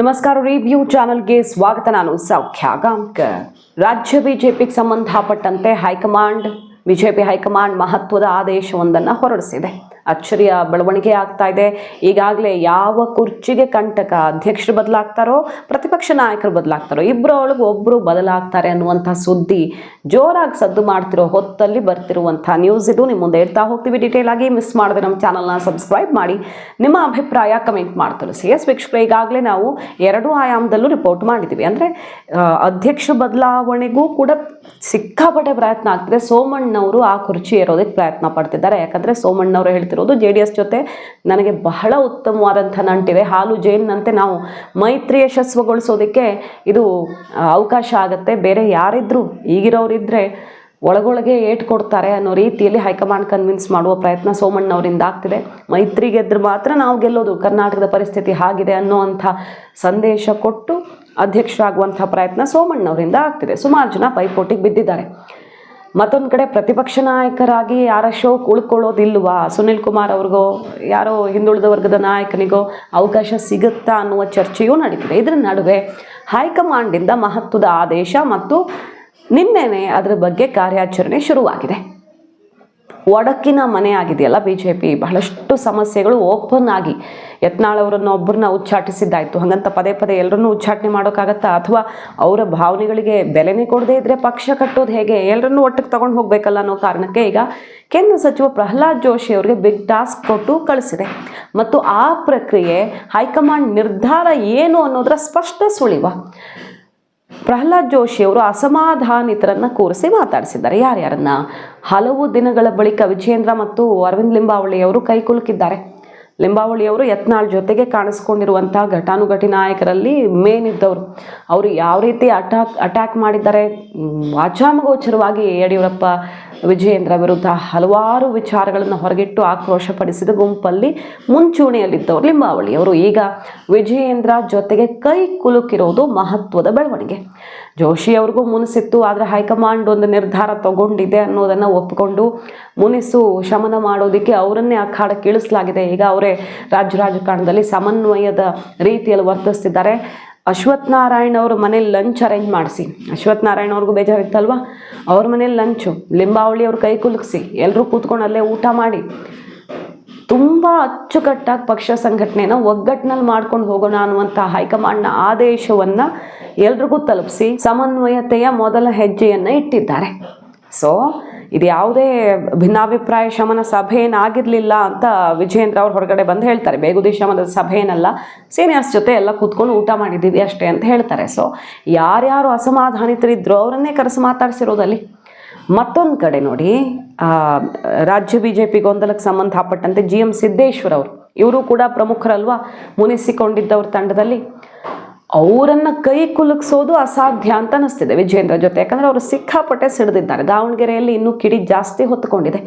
ನಮಸ್ಕಾರ ರಿವ್ಯೂ ಚಾನಲ್ಗೆ ಸ್ವಾಗತ. ನಾನು ಸೌಖ್ಯ ಗಾಂಕರ್ ರಾಜ್ಯ ಬಿಜೆಪಿಗೆ ಸಂಬಂಧಪಟ್ಟಂತೆ ಹೈಕಮಾಂಡ್, ಬಿಜೆಪಿ ಹೈಕಮಾಂಡ್ ಮಹತ್ವದ ಆದೇಶವೊಂದನ್ನು ಹೊರಡಿಸಿದೆ. ಅಚ್ಚರಿಯ ಬೆಳವಣಿಗೆ ಆಗ್ತಾ ಇದೆ. ಈಗಾಗಲೇ ಯಾವ ಕುರ್ಚಿಗೆ ಕಂಟಕ ಅಧ್ಯಕ್ಷರು ಬದಲಾಗ್ತಾರೋ, ಪ್ರತಿಪಕ್ಷ ನಾಯಕರು ಬದಲಾಗ್ತಾರೋ ಇಬ್ಬರೊಳಗೆ ಒಬ್ಬರು ಬದಲಾಗ್ತಾರೆ ಅನ್ನುವಂಥ ಸುದ್ದಿ ಜೋರಾಗಿ ಸದ್ದು ಮಾಡ್ತಿರೋ ಹೊತ್ತಲ್ಲಿ ಬರ್ತಿರುವಂಥ ನ್ಯೂಸ್ ಇದು. ನಿಮ್ಮ ಮುಂದೆ ಇಡ್ತಾ ಹೋಗ್ತೀವಿ ಡೀಟೇಲ್ ಆಗಿ. ಮಿಸ್ ಮಾಡದೆ ನಮ್ಮ ಚಾನಲ್ನ ಸಬ್ಸ್ಕ್ರೈಬ್ ಮಾಡಿ. ನಿಮ್ಮ ಅಭಿಪ್ರಾಯ ಕಮೆಂಟ್ ಮಾಡ್ತಾರೆ ಸಿ ಎಸ್ ವೀಕ್ಷಕರು, ಈಗಾಗಲೇ ನಾವು ಎರಡು ಆಯಾಮದಲ್ಲೂ ರಿಪೋರ್ಟ್ ಮಾಡಿದ್ದೀವಿ. ಅಂದರೆ ಅಧ್ಯಕ್ಷ ಬದಲಾವಣೆಗೂ ಕೂಡ ಸಿಕ್ಕಾಪಟ್ಟೆ ಪ್ರಯತ್ನ ಆಗ್ತಿದೆ. ಸೋಮಣ್ಣವರು ಆ ಕುರ್ಚಿ ಏರೋದಕ್ಕೆ ಪ್ರಯತ್ನ ಪಡ್ತಿದ್ದಾರೆ. ಯಾಕಂದರೆ ಸೋಮಣ್ಣವರು ಹೇಳ್ತಿರೋದು ಜೆ ಡಿ ಎಸ್ ಜೊತೆ ನನಗೆ ಬಹಳ ಉತ್ತಮವಾದಂಥ ನಂಟಿದೆ ಹಾಲು ಜೇನ್ನಂತೆ ನಾವು ಮೈತ್ರಿ ಯಶಸ್ವಗೊಳಿಸೋದಕ್ಕೆ ಇದು ಅವಕಾಶ ಆಗುತ್ತೆ. ಬೇರೆ ಯಾರಿದ್ರು ಈಗಿರೋರಿದ್ದರೆ ಒಳಗೊಳಗೆ ಏಟ್ ಕೊಡ್ತಾರೆ ಅನ್ನೋ ರೀತಿಯಲ್ಲಿ ಹೈಕಮಾಂಡ್ ಕನ್ವಿನ್ಸ್ ಮಾಡುವ ಪ್ರಯತ್ನ ಸೋಮಣ್ಣವರಿಂದ ಆಗ್ತಿದೆ. ಮೈತ್ರಿ ಗೆದ್ರೆ ಮಾತ್ರ ನಾವು ಗೆಲ್ಲೋದು, ಕರ್ನಾಟಕದ ಪರಿಸ್ಥಿತಿ ಹಾಗಿದೆ ಅನ್ನೋವಂಥ ಸಂದೇಶ ಕೊಟ್ಟು ಅಧ್ಯಕ್ಷರಾಗುವಂಥ ಪ್ರಯತ್ನ ಸೋಮಣ್ಣವರಿಂದ ಆಗ್ತಿದೆ. ಸುಮಾರು ಜನ ಪೈಪೋಟಿಗೆ ಬಿದ್ದಿದ್ದಾರೆ. ಮತ್ತೊಂದು ಕಡೆ ಪ್ರತಿಪಕ್ಷ ನಾಯಕರಾಗಿ ಯಾರ ಶೋ ಉಳ್ಕೊಳ್ಳೋದಿಲ್ವಾ? ಸುನಿಲ್ ಕುಮಾರ್ ಅವ್ರಿಗೋ, ಯಾರೋ ಹಿಂದುಳಿದ ವರ್ಗದ ನಾಯಕನಿಗೋ ಅವಕಾಶ ಸಿಗುತ್ತಾ ಅನ್ನುವ ಚರ್ಚೆಯೂ ನಡೀತಿದೆ. ಇದರ ನಡುವೆ ಹೈಕಮಾಂಡಿಂದ ಮಹತ್ವದ ಆದೇಶ ಮತ್ತು ನಿನ್ನೆನೆ ಅದರ ಬಗ್ಗೆ ಕಾರ್ಯಾಚರಣೆ ಶುರುವಾಗಿದೆ. ಒಡಕಿನ ಮನೆ ಆಗಿದೆಯಲ್ಲ ಬಿ ಜೆ ಪಿ ಬಹಳಷ್ಟು ಸಮಸ್ಯೆಗಳು ಓಪನ್ ಆಗಿ ಯತ್ನಾಳ್ ಅವರನ್ನು ಒಬ್ಬರನ್ನ ಉಚ್ಚಾಟಿಸಿದ್ದಾಯಿತು. ಹಾಗಂತ ಪದೇ ಪದೇ ಎಲ್ಲರನ್ನೂ ಉಚ್ಚಾಟನೆ ಮಾಡೋಕ್ಕಾಗತ್ತಾ? ಅಥವಾ ಅವರ ಭಾವನೆಗಳಿಗೆ ಬೆಲೆನೇ ಕೊಡದೇ ಇದ್ರೆ ಪಕ್ಷ ಕಟ್ಟೋದು ಹೇಗೆ? ಎಲ್ಲರನ್ನೂ ಒಟ್ಟಿಗೆ ತಗೊಂಡು ಹೋಗಬೇಕಲ್ಲ ಅನ್ನೋ ಕಾರಣಕ್ಕೆ ಈಗ ಕೇಂದ್ರ ಸಚಿವ ಪ್ರಹ್ಲಾದ್ ಜೋಶಿ ಅವರಿಗೆ ಬಿಗ್ ಟಾಸ್ಕ್ ಕೊಟ್ಟು ಕಳಿಸಿದೆ. ಮತ್ತು ಆ ಪ್ರಕ್ರಿಯೆ ಹೈಕಮಾಂಡ್ ನಿರ್ಧಾರ ಏನು ಅನ್ನೋದರ ಸ್ಪಷ್ಟ ಸುಳಿವ. ಪ್ರಹ್ಲಾದ್ ಜೋಶಿ ಅವರು ಅಸಮಾಧಾನಿತರನ್ನ ಕೂರಿಸಿ ಮಾತಾಡಿಸಿದ್ದಾರೆ. ಯಾರ್ಯಾರನ್ನ? ಹಲವು ದಿನಗಳ ಬಳಿಕ ವಿಜೇಂದ್ರ ಮತ್ತು ಅರವಿಂದ್ ಲಿಂಬಾವಳಿ ಅವರು ಕೈಕುಲುಕಿದ್ದಾರೆ ಲಿಂಬಾವಳಿ ಅವರು ಯತ್ನಾಳ್ ಜೊತೆಗೆ ಕಾಣಿಸ್ಕೊಂಡಿರುವಂಥ ಘಟಾನುಘಟಿ ನಾಯಕರಲ್ಲಿ ಮೇನ್ ಇದ್ದವರು. ಅವರು ಯಾವ ರೀತಿ ಅಟ್ಯಾಕ್ ಅಟ್ಯಾಕ್ ಮಾಡಿದ್ದಾರೆ? ವಾಚಾಮಗೋಚರವಾಗಿ ಯಡಿಯೂರಪ್ಪ ವಿಜಯೇಂದ್ರ ವಿರುದ್ಧ ಹಲವಾರು ವಿಚಾರಗಳನ್ನು ಹೊರಗಿಟ್ಟು ಆಕ್ರೋಶಪಡಿಸಿದ ಗುಂಪಲ್ಲಿ ಮುಂಚೂಣಿಯಲ್ಲಿದ್ದವರು ಲಿಂಬಾವಳಿ ಅವರು ಈಗ ವಿಜಯೇಂದ್ರ ಜೊತೆಗೆ ಕೈ ಕುಲುಕಿರೋದು ಮಹತ್ವದ ಬೆಳವಣಿಗೆ. ಜೋಶಿ ಅವ್ರಿಗೂ ಮುನಿಸಿತ್ತು, ಆದರೆ ಹೈಕಮಾಂಡ್ ಒಂದು ನಿರ್ಧಾರ ತಗೊಂಡಿದೆ ಅನ್ನೋದನ್ನು ಒಪ್ಪಿಕೊಂಡು ಮುನಿಸು ಶಮನ ಮಾಡೋದಕ್ಕೆ ಅವರನ್ನೇ ಅಖಾಡಕ್ಕೆ ಇಳಿಸಲಾಗಿದೆ ಈಗ ಅವರೇ ರಾಜ್ಯ ರಾಜಕಾರಣದಲ್ಲಿ ಸಮನ್ವಯದ ರೀತಿಯಲ್ಲಿ ವರ್ತಿಸ್ತಿದ್ದಾರೆ. ಅಶ್ವಥ್ ನಾರಾಯಣ್ ಅವ್ರ ಮನೇಲಿ ಲಂಚ್ ಅರೇಂಜ್ ಮಾಡಿಸಿ. ಅಶ್ವಥ್ ನಾರಾಯಣ್ ಅವ್ರಿಗೂ ಬೇಜಾರಿತ್ತಲ್ವಾ ಅವ್ರ ಮನೇಲಿ ಲಂಚು ಲಿಂಬಾವಳಿ ಅವ್ರ ಕೈ ಕುಲುಕಿಸಿ ಎಲ್ಲರೂ ಕೂತ್ಕೊಂಡು ಅಲ್ಲೇ ಊಟ ಮಾಡಿ. ತುಂಬ ಅಚ್ಚುಕಟ್ಟಾಗಿ ಪಕ್ಷ ಸಂಘಟನೆನ ಒಗ್ಗಟ್ಟಿನಲ್ಲಿ ಮಾಡ್ಕೊಂಡು ಹೋಗೋಣ ಅನ್ನುವಂಥ ಹೈಕಮಾಂಡ್ನ ಆದೇಶವನ್ನು ಎಲ್ರಿಗೂ ತಲುಪಿಸಿ ಸಮನ್ವಯತೆಯ ಮೊದಲ ಹೆಜ್ಜೆಯನ್ನು ಇಟ್ಟಿದ್ದಾರೆ. ಸೊ ಇದು ಯಾವುದೇ ಭಿನ್ನಾಭಿಪ್ರಾಯ ಶಮನ ಸಭೆ ಏನಾಗಿರಲಿಲ್ಲ ಅಂತ ವಿಜಯೇಂದ್ರ ಅವ್ರು ಹೊರಗಡೆ ಬಂದು ಹೇಳ್ತಾರೆ. ಬೇಗುದಿ ಶಮನದ ಸಭೆ ಏನಲ್ಲ ಸೀನಿಯರ್ಸ್ ಜೊತೆ ಎಲ್ಲ ಕೂತ್ಕೊಂಡು ಊಟ ಮಾಡಿದ್ದೀವಿ ಅಷ್ಟೇ ಅಂತ ಹೇಳ್ತಾರೆ. ಸೊ ಯಾರ್ಯಾರು ಅಸಮಾಧಾನಿತರಿದ್ರು ಅವರನ್ನೇ ಕರೆಸಿ ಮಾತಾಡಿಸಿರೋದಲ್ಲಿ. ಮತ್ತೊಂದು ಕಡೆ ನೋಡಿ ರಾಜ್ಯ ಬಿ ಜೆ ಪಿ ಗೊಂದಲಕ್ಕೆ ಸಂಬಂಧಪಟ್ಟಂತೆ ಜಿ ಎಂ ಸಿದ್ದೇಶ್ವರ ಅವರು, ಇವರು ಕೂಡ ಪ್ರಮುಖರಲ್ವಾ ಮುನಿಸಿಕೊಂಡಿದ್ದವ್ರ ತಂಡದಲ್ಲಿ. ಅವರನ್ನು ಕೈ ಕುಲುಕ್ಸೋದು ಅಸಾಧ್ಯ ಅಂತ ಅನಿಸ್ತಿದೆ ವಿಜಯೇಂದ್ರ ಜೊತೆ. ಯಾಕಂದರೆ ಅವರು ಸಿಕ್ಕಾಪಟ್ಟೆ ಸಿಡಿದಿದ್ದಾರೆ. ದಾವಣಗೆರೆಯಲ್ಲಿ ಇನ್ನೂ ಕಿಡಿ ಜಾಸ್ತಿ ಹೊತ್ತುಕೊಂಡಿದೆ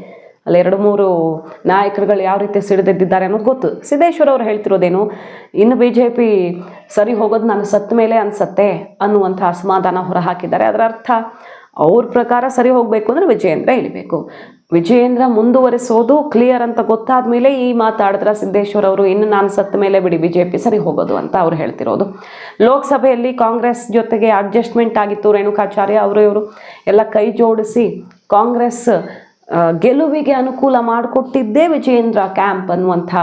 ಅಲ್ಲಿ ಎರಡು ಮೂರು ನಾಯಕರುಗಳು ಯಾವ ರೀತಿ ಸಿಡಿದಿದ್ದಾರೆ ಅನ್ನೋದು ಗೊತ್ತು. ಸಿದ್ದೇಶ್ವರ ಅವ್ರು ಹೇಳ್ತಿರೋದೇನು, ಇನ್ನು ಬಿ ಜೆ ಪಿ ಸರಿ ಹೋಗೋದು ನಾನು ಸತ್ತ ಮೇಲೆ ಅನಿಸತ್ತೆ ಅನ್ನುವಂಥ ಅಸಮಾಧಾನ ಹೊರಹಾಕಿದ್ದಾರೆ. ಅದರ ಅರ್ಥ ಅವ್ರ ಪ್ರಕಾರ ಸರಿ ಹೋಗಬೇಕು ಅಂದರೆ ವಿಜಯೇಂದ್ರ ಇಳಿಬೇಕು. ವಿಜಯೇಂದ್ರ ಮುಂದುವರಿಸೋದು ಕ್ಲಿಯರ್ ಅಂತ ಗೊತ್ತಾದ ಮೇಲೆ ಈ ಮಾತಾಡಿದ್ರ ಸಿದ್ದೇಶ್ವರ್ ಅವರು, ಇನ್ನು ನಾನು ಸತ್ತ ಮೇಲೆ ಬಿಡಿ ಬಿ ಜೆ ಪಿ ಸರಿ ಹೋಗೋದು ಅಂತ ಅವ್ರು ಹೇಳ್ತಿರೋದು. ಲೋಕಸಭೆಯಲ್ಲಿ ಕಾಂಗ್ರೆಸ್ ಜೊತೆಗೆ ಅಡ್ಜಸ್ಟ್ಮೆಂಟ್ ಆಗಿತ್ತು ರೇಣುಕಾಚಾರ್ಯ ಅವರು, ಇವರು ಎಲ್ಲ ಕೈ ಜೋಡಿಸಿ ಕಾಂಗ್ರೆಸ್ ಗೆಲುವಿಗೆ ಅನುಕೂಲ ಮಾಡಿಕೊಟ್ಟಿದ್ದೇ ವಿಜಯೇಂದ್ರ ಕ್ಯಾಂಪ್ ಅನ್ನುವಂಥ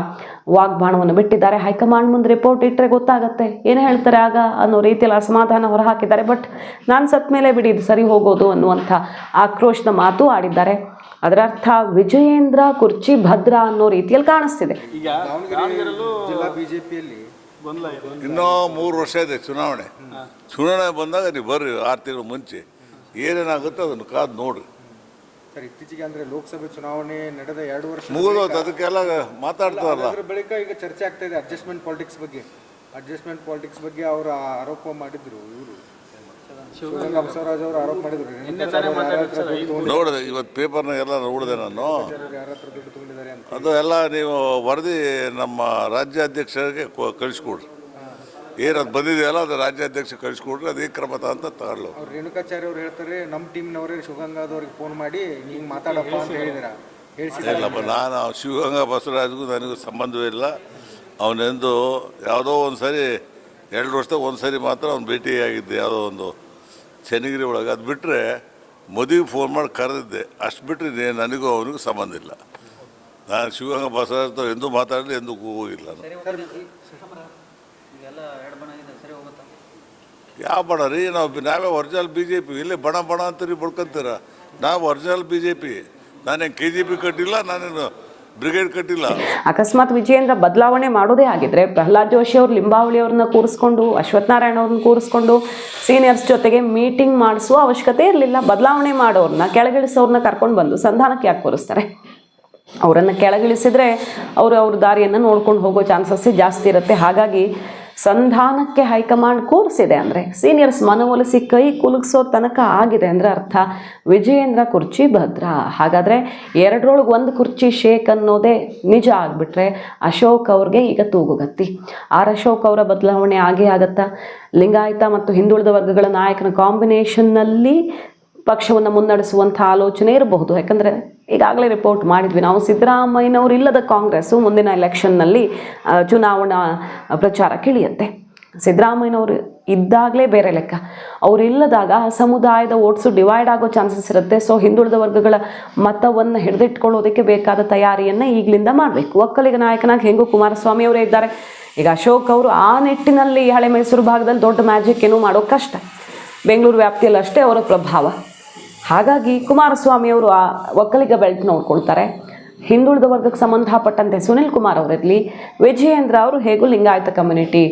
ವಾಗ್ಬಾಣವನ್ನು ಬಿಟ್ಟಿದ್ದಾರೆ. ಹೈಕಮಾಂಡ್ ಮುಂದೆ ರಿಪೋರ್ಟ್ ಇಟ್ಟರೆ ಗೊತ್ತಾಗತ್ತೆ. ಏನು ಹೇಳ್ತಾರೆ ಆಗ ಅನ್ನೋ ರೀತಿಯಲ್ಲಿ ಅಸಮಾಧಾನ ಹೊರಹಾಕಿದ್ದಾರೆ. ಬಟ್ ನಾನು ಸತ್ತ ಮೇಲೆ ಬಿಡಿ, ಇದು ಸರಿ ಹೋಗೋದು ಅನ್ನುವಂಥ ಆಕ್ರೋಶದ ಮಾತು ಆಡಿದ್ದಾರೆ. ಅದರ ಅರ್ಥ ವಿಜಯೇಂದ್ರ ಕುರ್ಚಿ ಭದ್ರ ಅನ್ನೋ ರೀತಿಯಲ್ಲಿ ಕಾಣಿಸ್ತಿದೆ. ಈಗ ದಾವಣಗೆರೆಯಲ್ಲೂ ಜಿಲ್ಲಾ ಬಿಜೆಪಿಯಲ್ಲಿ ಇನ್ನೂ ಮೂರು ವರ್ಷ ಇದೆ ಚುನಾವಣೆ. ಚುನಾವಣೆ ಬಂದಾಗ ನೀವು ಬರ್ರಿ ಆರು ತಿಂಗಳು ಮುಂಚೆ. ಏನೇನಾಗುತ್ತೋ ಅದನ್ನು ಕಾದು ನೋಡ್ರಿ. ಸರ್ ಇತ್ತೀಚೆಗೆ ಅಂದ್ರೆ ಲೋಕಸಭೆ ಚುನಾವಣೆ ನಡೆದ ಎರಡು ವರ್ಷ ಮುಗಿದೋತು ಅದಕ್ಕೆಲ್ಲ ಮಾತಾಡ್ತಾರಲ್ಲ. ಅದರ ಬಳಿಕ ಈಗ ಚರ್ಚೆ ಆಗ್ತಾ ಇದೆ ಅಡ್ಜಸ್ಟ್ಮೆಂಟ್ ಪಾಲಿಟಿಕ್ಸ್ ಬಗ್ಗೆ. ಅಡ್ಜಸ್ಟ್ಮೆಂಟ್ ಪಾಲಿಟಿಕ್ಸ್ ಬಗ್ಗೆ ಅವರು ಆರೋಪ ಮಾಡಿದ್ರು ಇವರು. ನೋಡಿದೆ ಇವತ್ತು ಪೇಪರ್ನ ಎಲ್ಲ ನೋಡಿದೆ ನಾನು. ಅದು ಎಲ್ಲ ನೀವು ವರದಿ ನಮ್ಮ ರಾಜ್ಯಾಧ್ಯಕ್ಷರಿಗೆ ಕಳಿಸ್ಕೊಡ್ರಿ. ಏನದು ಬಂದಿದೆಯಲ್ಲ ಅದು ರಾಜ್ಯಾಧ್ಯಕ್ಷ ಕಳಿಸ್ಕೊಡ್ರಿ ಅದೇ ಕ್ರಮ ಅಂತ ತಗೊಳ್ಳು ಅವ್ರು ರೇಣುಕಾಚಾರ್ಯ ಅವ್ರು ಹೇಳ್ತಾರೆ ನಮ್ಮ ಟೀಮ್ನವರೇ ಶಿವಗಂಗಾದವ್ರಿಗೆ ಫೋನ್ ಮಾಡಿ ಹಿಂಗೆ ಮಾತಾಡಪ್ಪ ಅಂತ ಹೇಳಿದಿರ. ಇಲ್ಲಪ್ಪ ನಾನು ಶಿವಗಂಗಾ ಬಸವರಾಜ್ಗೂ ನನಗೂ ಸಂಬಂಧವೇ ಇಲ್ಲ. ಅವನೆಂದು ಯಾವುದೋ ಒಂದು ಸರಿ ಎರಡು ವರ್ಷದಾಗ ಒಂದು ಸರಿ ಮಾತ್ರ ಅವ್ನು ಭೇಟಿಯಾಗಿದ್ದೆ ಯಾವುದೋ ಒಂದು ಚೆನ್ನಗಿರಿ ಒಳಗೆ. ಅದು ಬಿಟ್ಟರೆ ಮದುವೆ ಫೋನ್ ಮಾಡಿ ಕರೆದಿದ್ದೆ. ಅಷ್ಟು ಬಿಟ್ಟರೆ ನನಗೂ ಅವನಿಗೂ ಸಂಬಂಧ ಇಲ್ಲ. ನಾನು ಶಿವಗಂಗ ಬಸವರಾಜ್ ಎಂದೂ ಮಾತಾಡಲಿ ಎಂದೂ ಹೋಗಿಲ್ಲ ನಾನು. ಯಾವ ಬಣ ರೀ? ನಾವು ನಾವೇ ಒರಿಜಿನಲ್ ಬಿ ಜೆ ಪಿ ಇಲ್ಲೇ ಬಣ ಬಣ ಅಂತೀರಿ ಬಡ್ಕೊಂತೀರ ನಾವು ಒರಿಜಿನಲ್ ಬಿ ಜೆ ಪಿ ನಾನೇನು ಕೆ ಜಿ ಪಿ ಕಟ್ಟಿಲ್ಲ ನಾನೇನು ಬ್ರಿಗೇಡ್ ಕಟ್ಟಿಲ್ಲ. ಅಕಸ್ಮಾತ್ ವಿಜಯೇಂದ್ರ ಬದಲಾವಣೆ ಮಾಡೋದೇ ಆಗಿದ್ರೆ ಪ್ರಹ್ಲಾದ್ ಜೋಶಿ ಅವ್ರು ಲಿಂಬಾವಳಿ ಅವ್ರನ್ನ ಕೂರಿಸ್ಕೊಂಡು ಅಶ್ವತ್ಥನಾರಾಯಣ ಅವ್ರನ್ನ ಕೂರಿಸ್ಕೊಂಡು ಸೀನಿಯರ್ಸ್ ಜೊತೆಗೆ ಮೀಟಿಂಗ್ ಮಾಡಿಸುವ ಅವಶ್ಯಕತೆ ಇರಲಿಲ್ಲ. ಬದಲಾವಣೆ ಮಾಡೋರನ್ನ ಕೆಳಗಿಳಿಸೋರ್ನ ಕರ್ಕೊಂಡು ಬಂದು ಸಂಧಾನಕ್ಕೆ ಯಾಕೆ ಕೂರಿಸ್ತಾರೆ? ಅವರನ್ನು ಕೆಳಗಿಳಿಸಿದ್ರೆ ಅವರು ಅವ್ರ ದಾರಿಯನ್ನು ನೋಡ್ಕೊಂಡು ಹೋಗೋ ಚಾನ್ಸಸ್ಸೇ ಜಾಸ್ತಿ ಇರುತ್ತೆ. ಹಾಗಾಗಿ ಸಂಧಾನಕ್ಕೆ ಹೈಕಮಾಂಡ್ ಕೂರಿಸಿದೆ ಅಂದರೆ ಸೀನಿಯರ್ಸ್ ಮನವೊಲಿಸಿ ಕೈ ಕುಲುಗಿಸೋ ತನಕ ಆಗಿದೆ ಅಂದರೆ ಅರ್ಥ ವಿಜಯೇಂದ್ರ ಕುರ್ಚಿ ಭದ್ರ. ಹಾಗಾದರೆ ಎರಡರೊಳಗೆ ಒಂದು ಕುರ್ಚಿ ಶೇಕ್ ಅನ್ನೋದೇ ನಿಜ ಆಗಿಬಿಟ್ರೆ ಅಶೋಕ್ ಅವ್ರಿಗೆ ಈಗ ತೂಗುಗತ್ತಿ ಆರ್ ಅಶೋಕ್ ಅವರ ಬದಲಾವಣೆ ಆಗೇ ಆಗತ್ತಾ? ಲಿಂಗಾಯತ ಮತ್ತು ಹಿಂದುಳಿದ ವರ್ಗಗಳ ನಾಯಕನ ಕಾಂಬಿನೇಷನ್ನಲ್ಲಿ ಪಕ್ಷವನ್ನು ಮುನ್ನಡೆಸುವಂಥ ಆಲೋಚನೆ ಇರಬಹುದು. ಯಾಕಂದರೆ ಈಗಾಗಲೇ ರಿಪೋರ್ಟ್ ಮಾಡಿದ್ವಿ. ನಾವು ಸಿದ್ದರಾಮಯ್ಯನವರು ಇಲ್ಲದ ಕಾಂಗ್ರೆಸ್ಸು ಮುಂದಿನ ಎಲೆಕ್ಷನ್ನಲ್ಲಿ ಚುನಾವಣಾ ಪ್ರಚಾರಕ್ಕೆ ಇಳಿಯುತ್ತೆ ಸಿದ್ದರಾಮಯ್ಯನವರು ಇದ್ದಾಗಲೇ ಬೇರೆ ಲೆಕ್ಕ. ಅವರು ಇಲ್ಲದಾಗ ಸಮುದಾಯದ ಓಟ್ಸು ಡಿವೈಡ್ ಆಗೋ ಚಾನ್ಸಸ್ ಇರುತ್ತೆ. ಸೊ ಹಿಂದುಳಿದ ವರ್ಗಗಳ ಮತವನ್ನು ಹಿಡಿದಿಟ್ಕೊಳ್ಳೋದಕ್ಕೆ ಬೇಕಾದ ತಯಾರಿಯನ್ನು ಈಗಲಿಂದ ಮಾಡಬೇಕು. ಒಕ್ಕಲಿಗ ನಾಯಕನಾಗಿ ಹೆಂಗು ಕುಮಾರಸ್ವಾಮಿ ಅವರೇ ಇದ್ದಾರೆ. ಈಗ ಅಶೋಕ್ ಅವರು ಆ ನಿಟ್ಟಿನಲ್ಲಿ ಹಳೆ ಮೈಸೂರು ಭಾಗದಲ್ಲಿ ದೊಡ್ಡ ಮ್ಯಾಜಿಕ್ ಏನು ಮಾಡೋ ಕಷ್ಟ. ಬೆಂಗಳೂರು ವ್ಯಾಪ್ತಿಯಲ್ಲಿ ಅಷ್ಟೇ ಅವರ ಪ್ರಭಾವ. ಹಾಗಾಗಿ ಕುಮಾರಸ್ವಾಮಿ ಅವರು ಆ ಒಕ್ಕಲಿಗ ಬೆಲ್ಟ್ ನೋಡ್ಕೊಳ್ತಾರೆ. ಹಿಂದುಳಿದ ವರ್ಗಕ್ಕೆ ಸಂಬಂಧಪಟ್ಟಂತೆ ಸುನಿಲ್ ಕುಮಾರ್ ಅವರಿರಲಿ, ವಿಜಯೇಂದ್ರ ಅವರು ಹೇಗೂ ಲಿಂಗಾಯತ ಕಮ್ಯುನಿಟಿ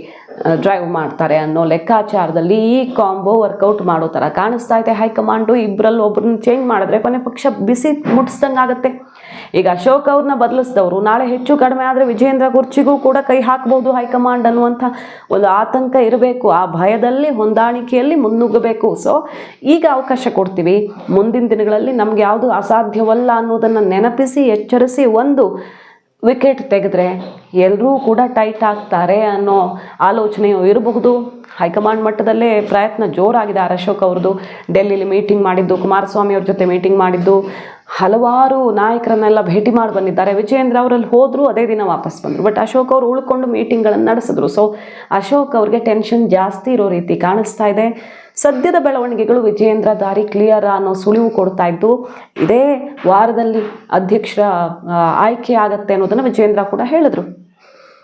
ಡ್ರೈವ್ ಮಾಡ್ತಾರೆ ಅನ್ನೋ ಲೆಕ್ಕಾಚಾರದಲ್ಲಿ ಈ ಕಾಂಬೋ ವರ್ಕೌಟ್ ಮಾಡೋ ಥರ ಕಾಣಿಸ್ತಾ ಇದೆ. ಹೈಕಮಾಂಡು ಇಬ್ಬರಲ್ಲಿ ಒಬ್ಬರನ್ನ ಚೇಂಜ್ ಮಾಡಿದ್ರೆ ಕೊನೆ ಪಕ್ಷ ಬಿಸಿ ಮುಟ್ಸ್ದಂಗೆ ಆಗುತ್ತೆ ಈಗ ಅಶೋಕ್ ಅವ್ರನ್ನ ಬದಲಿಸಿದವರು, ನಾಳೆ ಹೆಚ್ಚು ಕಡಿಮೆ ಆದರೆ ವಿಜೇಂದ್ರ ಕುರ್ಚಿಗೂ ಕೂಡ ಕೈ ಹಾಕ್ಬೋದು ಹೈಕಮಾಂಡ್ ಅನ್ನುವಂಥ ಒಂದು ಆತಂಕ ಇರಬೇಕು. ಆ ಭಯದಲ್ಲಿ ಹೊಂದಾಣಿಕೆಯಲ್ಲಿ ಮುನ್ನುಗ್ಗಬೇಕು. ಸೊ ಈಗ ಅವಕಾಶ ಕೊಡ್ತೀವಿ. ಮುಂದಿನ ದಿನಗಳಲ್ಲಿ ನಮ್ಗೆ ಯಾವುದು ಅಸಾಧ್ಯವಲ್ಲ ಅನ್ನೋದನ್ನು ನೆನಪಿಸಿ, ಎಚ್ಚರಿಸಿ ಒಂದು ವಿಕೆಟ್ ತೆಗೆದ್ರೆ ಎಲ್ಲರೂ ಕೂಡ ಟೈಟ್ ಆಗ್ತಾರೆ ಅನ್ನೋ ಆಲೋಚನೆಯು ಇರಬಹುದು. ಹೈಕಮಾಂಡ್ ಮಟ್ಟದಲ್ಲೇ ಪ್ರಯತ್ನ ಜೋರಾಗಿದೆ ಆರ್ ಅಶೋಕ್ ಅವ್ರದ್ದು. ಡೆಲ್ಲಿಲಿ ಮೀಟಿಂಗ್ ಮಾಡಿದ್ದು, ಕುಮಾರಸ್ವಾಮಿ ಅವ್ರ ಜೊತೆ ಮೀಟಿಂಗ್ ಮಾಡಿದ್ದು ಹಲವಾರು ನಾಯಕರನ್ನೆಲ್ಲ ಭೇಟಿ ಮಾಡಿ ಬಂದಿದ್ದಾರೆ. ವಿಜಯೇಂದ್ರ ಅವರಲ್ಲಿ ಹೋದ್ರು ಅದೇ ದಿನ ವಾಪಸ್ ಬಂದರು. ಬಟ್ ಅಶೋಕ್ ಅವರು ಉಳ್ಕೊಂಡು ಮೀಟಿಂಗ್ಗಳನ್ನು ನಡೆಸಿದ್ರು. ಸೊ ಅಶೋಕ್ ಅವ್ರಿಗೆ ಟೆನ್ಷನ್ ಜಾಸ್ತಿ ಇರೋ ರೀತಿ ಕಾಣಿಸ್ತಾ ಇದೆ. ಸದ್ಯದ ಬೆಳವಣಿಗೆಗಳು ವಿಜಯೇಂದ್ರ ದಾರಿ ಕ್ಲಿಯರ್ ಅನ್ನೋ ಸುಳಿವು ಕೊಡ್ತಾ ಇದ್ದು, ಇದೇ ವಾರದಲ್ಲಿ ಅಧ್ಯಕ್ಷರ ಆಯ್ಕೆ ಆಗತ್ತೆ ಅನ್ನೋದನ್ನು ವಿಜಯೇಂದ್ರ ಕೂಡ ಹೇಳಿದ್ರು.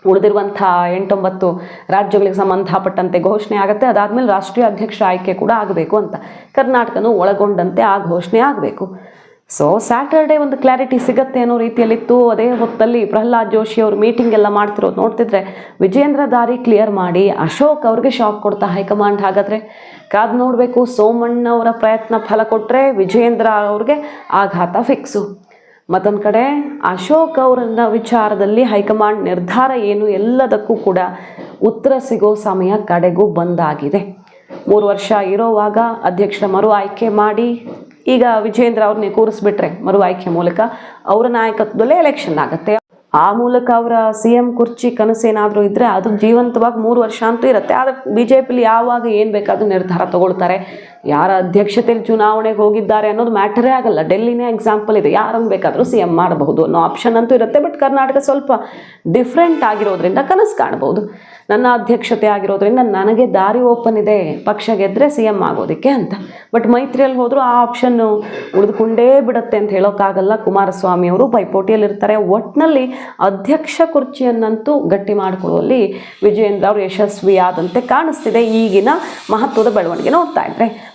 ಉಳಿದಿರುವಂಥ ಎಂಟೊಂಬತ್ತು ರಾಜ್ಯಗಳಿಗೆ ಸಂಬಂಧಪಟ್ಟಂತೆ ಘೋಷಣೆ ಆಗುತ್ತೆ. ಅದಾದಮೇಲೆ ರಾಷ್ಟ್ರೀಯ ಅಧ್ಯಕ್ಷ ಆಯ್ಕೆ ಕೂಡ ಆಗಬೇಕು ಅಂತ. ಕರ್ನಾಟಕನೂ ಒಳಗೊಂಡಂತೆ ಆ ಘೋಷಣೆ ಆಗಬೇಕು. ಸೊ ಸ್ಯಾಟರ್ಡೆ ಒಂದು ಕ್ಲಾರಿಟಿ ಸಿಗತ್ತೆ ಅನ್ನೋ ರೀತಿಯಲ್ಲಿತ್ತು. ಅದೇ ಹೊತ್ತಲ್ಲಿ ಪ್ರಹ್ಲಾದ್ ಜೋಶಿ ಅವರು ಮೀಟಿಂಗ್ ಎಲ್ಲ ಮಾಡ್ತಿರೋದು ನೋಡ್ತಿದ್ರೆ ವಿಜೇಂದ್ರ ದಾರಿ ಕ್ಲಿಯರ್ ಮಾಡಿ ಅಶೋಕ್ ಅವ್ರಿಗೆ ಶಾಕ್ ಕೊಡ್ತಾ ಹೈಕಮಾಂಡ್ ಹಾಗಾದ್ರೆ. ಕಾದು ನೋಡಬೇಕು, ಸೋಮಣ್ಣ ಅವರ ಪ್ರಯತ್ನ ಫಲ ಕೊಟ್ಟರೆ ವಿಜೇಂದ್ರ ಅವ್ರಿಗೆ ಆಘಾತ ಫಿಕ್ಸು ಮತ್ತೊಂದು ಕಡೆ, ಅಶೋಕ್ ಅವರನ್ನ ವಿಚಾರದಲ್ಲಿ ಹೈಕಮಾಂಡ್ ನಿರ್ಧಾರ ಏನು ಎಲ್ಲದಕ್ಕೂ ಕೂಡ ಉತ್ತರ ಸಿಗೋ ಸಮಯ ಕಡೆಗೂ ಬಂದಾಗಿದೆ. ಮೂರು ವರ್ಷ ಇರೋವಾಗ ಅಧ್ಯಕ್ಷರ ಮರು ಆಯ್ಕೆ ಮಾಡಿ ಈಗ ವಿಜೇಂದ್ರ ಅವ್ರನ್ನೇ ಕೂರಿಸ್ಬಿಟ್ರೆ ಮರು ಆಯ್ಕೆ ಮೂಲಕ ಅವರ ನಾಯಕತ್ವದಲ್ಲೇ ಎಲೆಕ್ಷನ್ ಆಗುತ್ತೆ. ಆ ಮೂಲಕ ಅವರ ಸಿ ಎಂ ಕುರ್ಚಿ ಕನಸೇನಾದರೂ ಇದ್ದರೆ ಅದು ಜೀವಂತವಾಗಿ ಮೂರು ವರ್ಷ ಅಂತೂ ಇರುತ್ತೆ. ಆದರೆ ಬಿ ಜೆ ಪಿಲಿ ಯಾವಾಗ ಏನು ಬೇಕಾದ್ರೂ ನಿರ್ಧಾರ ತಗೊಳ್ತಾರೆ. ಯಾರ ಅಧ್ಯಕ್ಷತೆಯಲ್ಲಿ ಚುನಾವಣೆಗೆ ಹೋಗಿದ್ದಾರೆ ಅನ್ನೋದು ಮ್ಯಾಟರೇ ಆಗಲ್ಲ. ಡೆಲ್ಲಿನೇ ಎಕ್ಸಾಂಪಲ್ ಇದೆ. ಯಾರನ್ನು ಬೇಕಾದರೂ ಸಿ ಎಂ ಮಾಡಬಹುದು ಅನ್ನೋ ಆಪ್ಷನ್ ಅಂತೂ ಇರುತ್ತೆ. ಬಟ್ ಕರ್ನಾಟಕ ಸ್ವಲ್ಪ ಡಿಫ್ರೆಂಟ್ ಆಗಿರೋದ್ರಿಂದ ಕನಸು ಕಾಣ್ಬೋದು. ನನ್ನ ಅಧ್ಯಕ್ಷತೆ ಆಗಿರೋದ್ರಿಂದ ನನಗೆ ದಾರಿ ಓಪನ್ ಇದೆ. ಪಕ್ಷ ಗೆದ್ದರೆ ಸಿ ಎಂ ಆಗೋದಕ್ಕೆ ಅಂತ. ಬಟ್ ಮೈತ್ರಿಯಲ್ಲಿ ಹೋದರೂ ಆ ಆಪ್ಷನ್ನು ಉಳಿದುಕೊಂಡೇ ಬಿಡುತ್ತೆ ಅಂತ ಹೇಳೋಕ್ಕಾಗಲ್ಲ. ಕುಮಾರಸ್ವಾಮಿ ಅವರು ಪೈಪೋಟಿಯಲ್ಲಿರ್ತಾರೆ ಒಟ್ಟಿನಲ್ಲಿ ಅಧ್ಯಕ್ಷ ಕುರ್ಚಿಯನ್ನಂತೂ ಗಟ್ಟಿ ಮಾಡಿಕೊಳ್ಳುವಲ್ಲಿ ವಿಜಯೇಂದ್ರ ಅವರು ಯಶಸ್ವಿಯಾದಂತೆ ಕಾಣಿಸ್ತಿದೆ. ಈಗಿನ ಮಹತ್ವದ ಬೆಳವಣಿಗೆ ನೋಡ್ತಾ ಇದ್ರೆ.